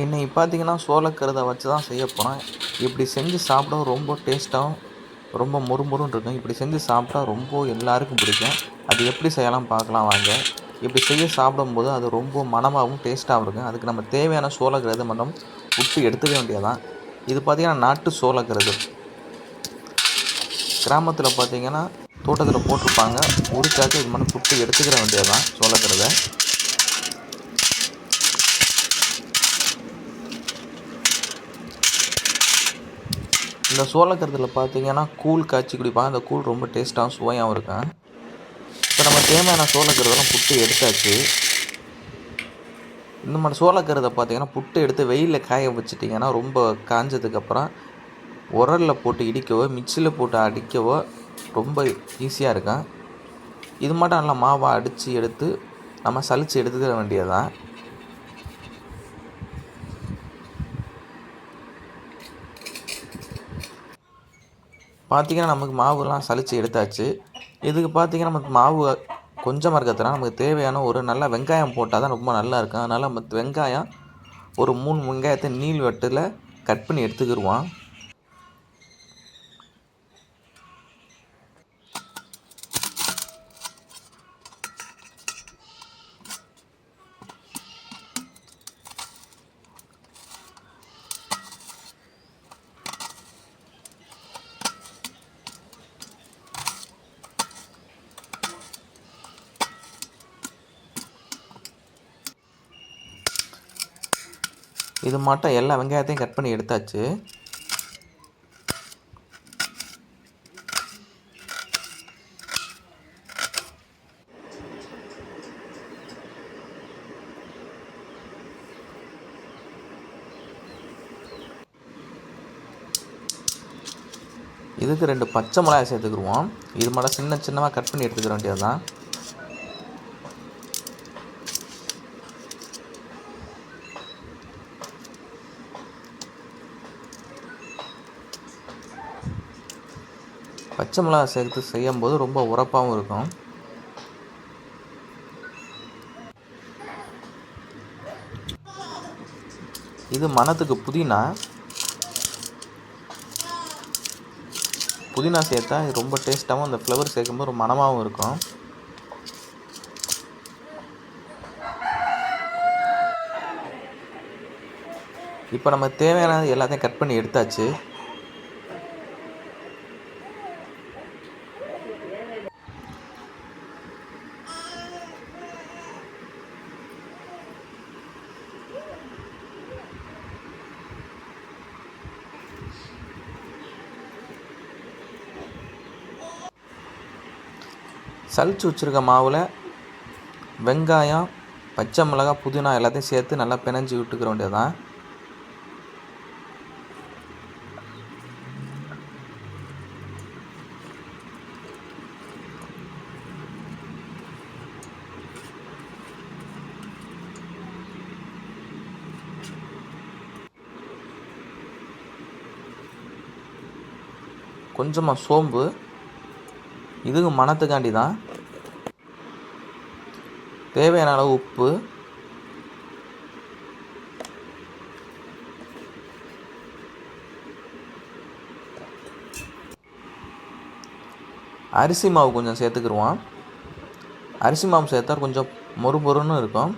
இன்னைக்கு பார்த்தீங்கன்னா சோளக்கருதை வச்சு தான் செய்ய போகிறேன் இப்படி செஞ்சு சாப்பிட ரொம்ப டேஸ்ட்டாகவும் ரொம்ப மொறுமொறுன்னு இருக்கும். இப்படி செஞ்சு சாப்பிட்டா ரொம்ப எல்லாருக்கும் பிடிக்கும். அது எப்படி செய்யலாம் பார்க்கலாம் வாங்க. இப்படி செய்ய சாப்பிடும்போது அது ரொம்ப மனமாகவும் டேஸ்ட்டாகவும் இருக்கும். அதுக்கு நம்ம தேவையான சோளக்கருதை மட்டும் உப்பு எடுத்துக்க வேண்டியதான் இது பார்த்திங்கன்னா நாட்டு சோளக்கருது. கிராமத்தில் பார்த்தீங்கன்னா தோட்டத்தில் போட்டிருப்பாங்க. உரிச்சாக்க இது மட்டும் புட்டு எடுத்துக்கிற வேண்டியதான் சோளக்கருதை. இந்த சோளக்கருத்தில் பார்த்தீங்கன்னா கூழ் காய்ச்சி குடிப்பாங்க. அந்த கூழ் ரொம்ப டேஸ்ட்டாகவும் சுவையாகவும் இருக்கும். இப்போ நம்ம தேவையான சோளக்கருதெல்லாம் புட்டு எடுத்தாச்சு. இந்த மாதிரி சோளக்கருதை பார்த்தீங்கன்னா புட்டு எடுத்து வெயிலில் காய வச்சிட்டிங்கன்னா ரொம்ப காஞ்சதுக்கப்புறம் உரலில் போட்டு இடிக்கவோ மிக்சியில் போட்டு அடிக்கவோ ரொம்ப ஈஸியாக இருக்கும். இது மட்டும் நல்லா மாவாக அடித்து எடுத்து நம்ம சலித்து எடுத்துக்கிற வேண்டியதுதான். பார்த்திங்கன்னா நமக்கு மாவுலாம் சலித்து எடுத்தாச்சு. இதுக்கு பார்த்திங்கன்னா நமக்கு மாவு கொஞ்சமாக இருக்கிறதுனால நமக்கு தேவையான ஒரு நல்ல வெங்காயம் போட்டால் தான் ரொம்ப நல்லா இருக்கும். அதனால் நம்ம வெங்காயம் ஒரு மூணு வெங்காயத்தை நீள் வெட்டில் கட் பண்ணி எடுத்துக்கிடுவோம் இது மட்டும் எல்லா வெங்காயத்தையும் கட் பண்ணி எடுத்தாச்சு. இதுக்கு ரெண்டு பச்சை மிளகாய் சேர்த்துக்குருவோம் இது மட்டும் சின்ன சின்னமாக கட் பண்ணி எடுத்துக்கிற வேண்டியது தான் பச்சை மிளகா சேர்த்து செய்யும்போது ரொம்ப உரப்பாகவும் இருக்கும். இது மணத்துக்கு புதினா. புதினா சேர்த்தா இது ரொம்ப டேஸ்ட்டாகவும் அந்த ஃப்ளவர் சேர்க்கும்போது ஒரு மனமாகவும் இருக்கும். இப்போ நம்ம தேவையான எல்லாத்தையும் கட் பண்ணி எடுத்தாச்சு. சலிச்சு வச்சுருக்க மாவில் வெங்காயம் பச்சை மிளகாய் புதினா எல்லாத்தையும் சேர்த்து நல்லா பிணைஞ்சி விட்டுக்கிற வேண்டியது தான் கொஞ்சமாக சோம்பு இதுவும் மணத்துக்காண்டி தான் தேவையான அளவு உப்பு. அரிசி மாவு கொஞ்சம் சேர்த்துக்கிடுவோம் அரிசி மாவு சேர்த்தா கொஞ்சம் மொறு மொறுன்னு இருக்கும்.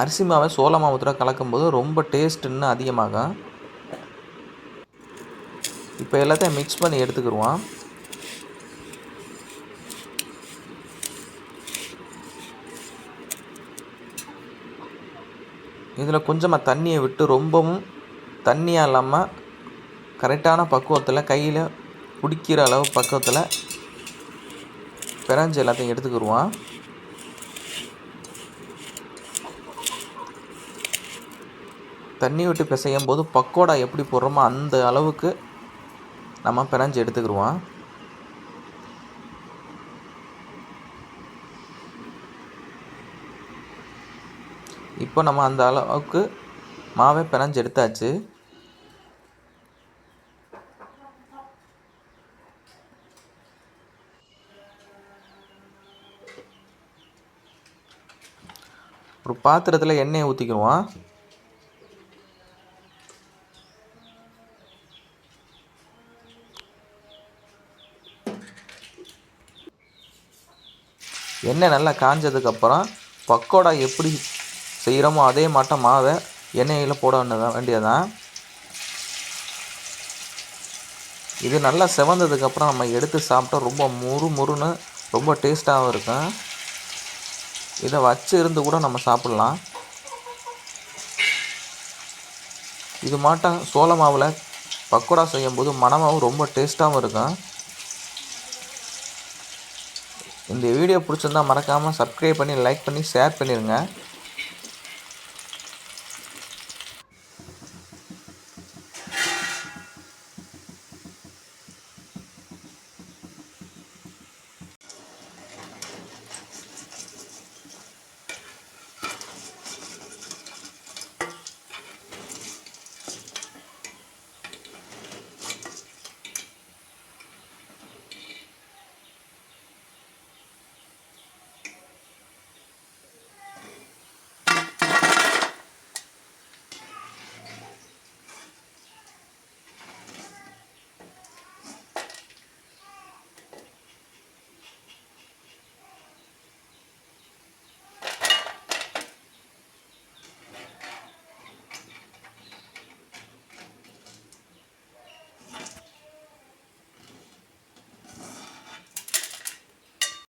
அரிசி மாவை சோள மாவுத்தில் கலக்கும்போது ரொம்ப டேஸ்ட் இன்னும் அதிகமாகும். இப்போ எல்லாத்தையும் மிக்ஸ் பண்ணி எடுத்துக்கிடுவோம் இதில் கொஞ்சமாக தண்ணியை விட்டு ரொம்பவும் தண்ணியாக இல்லாமல் கரெக்டான பக்குவத்தில் கையில் பிடிக்கிற அளவு பக்குவத்தில் பிறஞ்சு எல்லாத்தையும் எடுத்துக்கிடுவோம் தண்ணி விட்டு பிசையும் போது பக்கோடா எப்படி போடுறோமோ அந்த அளவுக்கு நம்ம பிணைஞ்சு எடுத்துக்கிடுவோம். இப்போ நம்ம அந்த அளவுக்கு மாவை பிணைஞ்சு எடுத்தாச்சு. ஒரு பாத்திரத்தில் எண்ணெயை ஊற்றிக்கிடுவோம் எண்ணெய் நல்லா காஞ்சதுக்கப்புறம் பக்கோடா எப்படி செய்கிறோமோ அதே மாட்டம் மாவை எண்ணெயில் போட வேண்டியதான் வேண்டியதான் இது நல்லா செவந்ததுக்கப்புறம் நம்ம எடுத்து சாப்பிட்டா ரொம்ப முறு முறுன்னு ரொம்ப டேஸ்ட்டாகவும் இருக்கும். இதை வச்சு இருந்து கூட நம்ம சாப்பிட்லாம். இது மாட்டம் சோள மாவில் பக்கோடா செய்யும்போது மணமாகவும் ரொம்ப டேஸ்ட்டாகவும் இருக்கும். இந்த வீடியோ பிடிச்சிருந்தால் மறக்காமல் சப்ஸ்கிரைப் பண்ணி லைக் பண்ணி ஷேர் பண்ணிடுங்க